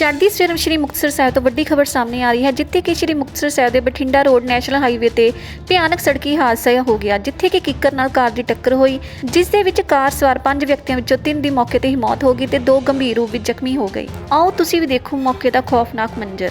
ਚੜ੍ਹਦੀ ਸਵੇਰ ਸ਼੍ਰੀ ਮੁਕਤਸਰ ਸਾਹਿਬ ਤੋਂ ਵੱਡੀ ਖਬਰ ਸਾਹਮਣੇ ਆ ਰਹੀ ਹੈ, ਜਿੱਥੇ ਕਿ ਸ਼੍ਰੀ ਮੁਕਤਸਰ ਸਾਹਿਬ ਦੇ ਬਠਿੰਡਾ ਰੋਡ ਨੈਸ਼ਨਲ ਹਾਈਵੇ ਤੇ ਭਿਆਨਕ ਸੜਕੀ ਹਾਦਸਾ ਹੋ ਗਿਆ, ਜਿੱਥੇ ਕਿ ਕਿੱਕਰ ਨਾਲ ਕਾਰ ਦੀ ਟੱਕਰ ਹੋਈ, ਜਿਸ ਦੇ ਵਿੱਚ ਕਾਰ ਸਵਾਰ ਪੰਜ ਵਿਅਕਤੀਆਂ ਵਿੱਚੋਂ ਤਿੰਨ ਦੀ ਮੌਕੇ ਤੇ ਹੀ ਮੌਤ ਹੋ ਗਈ ਤੇ ਦੋ ਗੰਭੀਰ ਰੂਪ ਵਿੱਚ ਜ਼ਖਮੀ ਹੋ ਗਏ। ਆਓ ਤੁਸੀਂ ਵੀ ਦੇਖੋ ਮੌਕੇ ਦਾ ਖੌਫਨਾਕ ਮੰਜ਼ਰ।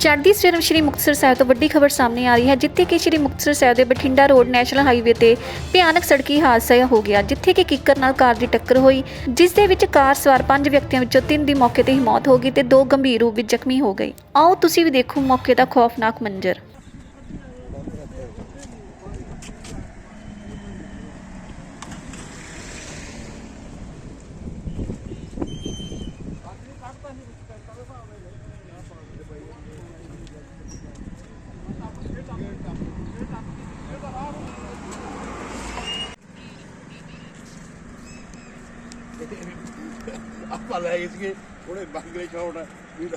ਚੜ੍ਹਦੀ ਸਵੇਰ ਸ਼੍ਰੀ ਮੁਕਤਸਰ ਸਾਹਿਬ ਤੋਂ ਵੱਡੀ ਖਬਰ ਸਾਹਮਣੇ ਆ ਰਹੀ ਹੈ, ਜਿੱਥੇ ਕਿ ਸ਼੍ਰੀ ਮੁਕਤਸਰ ਸਾਹਿਬ ਦੇ ਬਠਿੰਡਾ ਰੋਡ ਨੈਸ਼ਨਲ ਹਾਈਵੇ ਤੇ ਭਿਆਨਕ ਸੜਕੀ ਹਾਦਸਾ ਹੋ ਗਿਆ, ਜਿੱਥੇ ਕਿ ਕਿੱਕਰ ਨਾਲ ਕਾਰ ਦੀ ਟੱਕਰ ਹੋਈ, ਜਿਸ ਦੇ ਵਿੱਚ ਕਾਰ ਸਵਾਰ ਪੰਜ ਵਿਅਕਤੀਆਂ ਵਿੱਚੋਂ ਤਿੰਨ ਦੀ ਮੌਕੇ ਤੇ ਹੀ ਮੌਤ ਹੋ ਗਈ ਤੇ ਦੋ ਗੰਭੀਰ ਰੂਪ ਵਿੱਚ ਜ਼ਖਮੀ ਹੋ ਗਏ। ਆਓ ਤੁਸੀਂ ਵੀ ਦੇਖੋ ਮੌਕੇ ਦਾ ਖੌਫਨਾਕ ਮੰਜ਼ਰ। ਆਪਾਂ ਲੈ ਗਏ ਸੀਗੇ ਉਹਨੇ ਬੰਗਲੇ ਸ਼ਾਟ ਵੀ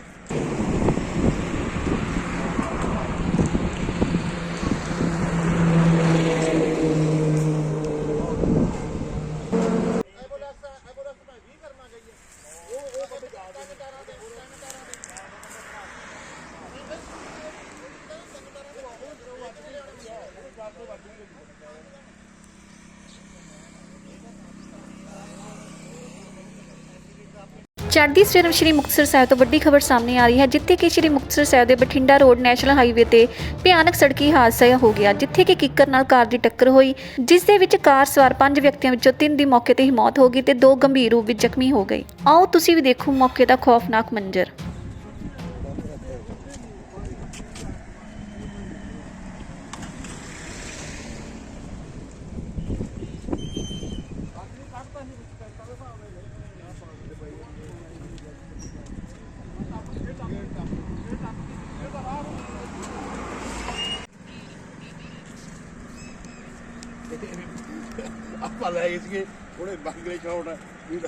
ਚੜ੍ਹਦੀ ਸਵੇਰ ਸ਼੍ਰੀ ਮੁਕਤਸਰ ਸਾਹਿਬ ਤੋਂ ਵੱਡੀ ਖਬਰ ਸਾਹਮਣੇ ਆ ਰਹੀ ਹੈ, ਜਿੱਥੇ ਕਿ ਸ਼੍ਰੀ ਮੁਕਤਸਰ ਸਾਹਿਬ ਦੇ ਬਠਿੰਡਾ ਰੋਡ ਨੈਸ਼ਨਲ ਹਾਈਵੇ ਤੇ ਭਿਆਨਕ ਸੜਕੀ ਹਾਦਸਾ ਹੋ ਗਿਆ, ਜਿੱਥੇ ਕਿ ਕਿੱਕਰ ਨਾਲ ਕਾਰ ਦੀ ਟੱਕਰ ਹੋਈ, ਜਿਸ ਦੇ ਵਿੱਚ ਕਾਰ ਸਵਾਰ ਪੰਜ ਵਿਅਕਤੀਆਂ ਵਿੱਚੋਂ ਤਿੰਨ ਦੀ ਮੌਕੇ ਤੇ ਹੀ ਮੌਤ ਹੋ ਗਈ ਤੇ ਦੋ ਗੰਭੀਰ ਰੂਪ ਵਿੱਚ ਜ਼ਖਮੀ ਹੋ ਗਏ। ਆਓ ਤੁਸੀਂ ਵੀ ਦੇਖੋ ਮੌਕੇ ਦਾ ਖੌਫਨਾਕ ਮੰਜ਼ਰ। ਆਪਾਂ ਲੈ ਗਏ ਸੀਗੇ ਥੋੜੇ ਬੰਗਲੇ ਸ਼ਾਟ ਵੀ